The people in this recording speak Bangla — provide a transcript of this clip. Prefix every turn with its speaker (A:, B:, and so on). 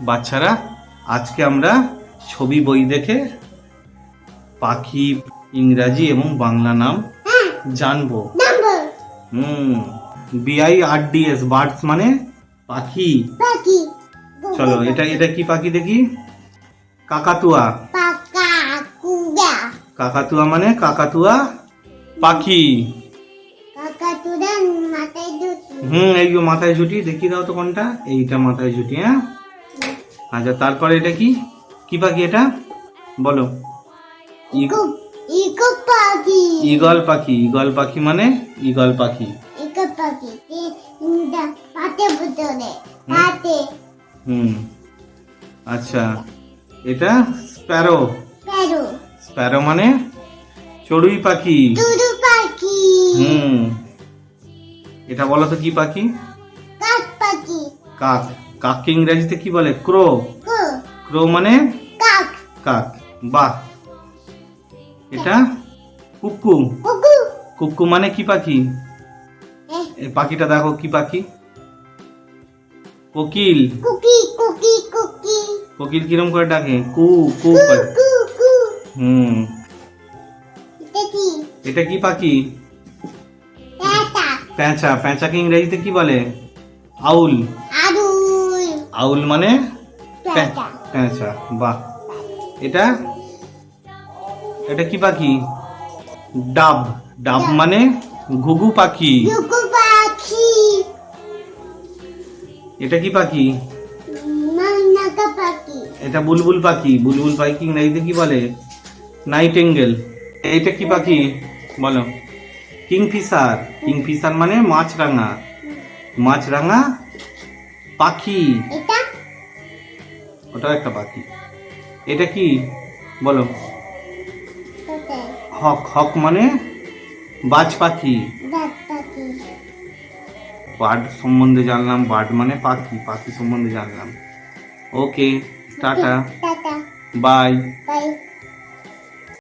A: বাচ্চারা আজকে আমরা ছবি বই দেখে পাখি ইংরাজি এবং বাংলা নাম জানব। হুম বিআই আর ডি এস বার্ডস মানে পাখি। চলো এটা এটা কি পাখি দেখি? কাকাতুয়া। কাকাতুয়া। মানে কাকাতুয়া পাখি। হুম এই মাথায় ঝুটি দেখিয়ে দাও তো কোনটা। এইটা মাথায় ঝুটি হ্যাঁ? আচ্ছা তারপরে এটা কি? কি পাখি এটা? বলো। ই-
B: ইকো ইকো পাখি।
A: ঈগল পাখি। মানে ঈগল পাখি।
B: ইকো পাখি পাতে ভিতরে পাতে
A: হুম। আচ্ছা এটা স্প্যারো।
B: পেরো
A: স্প্যারো মানে চড়ুই পাখি। হুম। এটা বলো তো কি পাখি?
B: কাক পাখি।
A: কাক কাককে ইংরেজিতে কি বলে? ক্রো। ক্রো। মানে?
B: কাক।
A: বাহ। এটা?
B: কুকু।
A: কুকু। মানে কি পাখি? এই পাখিটা দেখো কি পাখি? কোকিল।
B: কুকি কুকি কুকি।
A: কোকিল কিরম করে ডাকে? কু কু করে। হুম। এটা কি? পাখি? প্যাঁচা। প্যাঁচাকে ইংরেজিতে কি বলে? আউল। আউল মানে? বাহ। এটা? এটা কি পাখি? ডাব। ডাব মানে ঘুঘু পাখি। এটা কি পাখি? এটা বুলবুল পাখি। বুলবুল পাখি ইংরেজিতে কি বলে? নাইট এঙ্গেল এটা কি পাখি? বলো। কিংফিশার। কিংফিশার মানে মাছরাঙা। মাছরাঙা পাখি? ওটাও একটা পাখি। এটা কি? বলো। হক হক মানে বাজ
B: পাখি।
A: বার্ড সম্বন্ধে জানলাম বার্ড মানে পাখি পাখি সম্বন্ধে জানলাম। Okay tata.
B: Tata.
A: Bye.
B: Bye.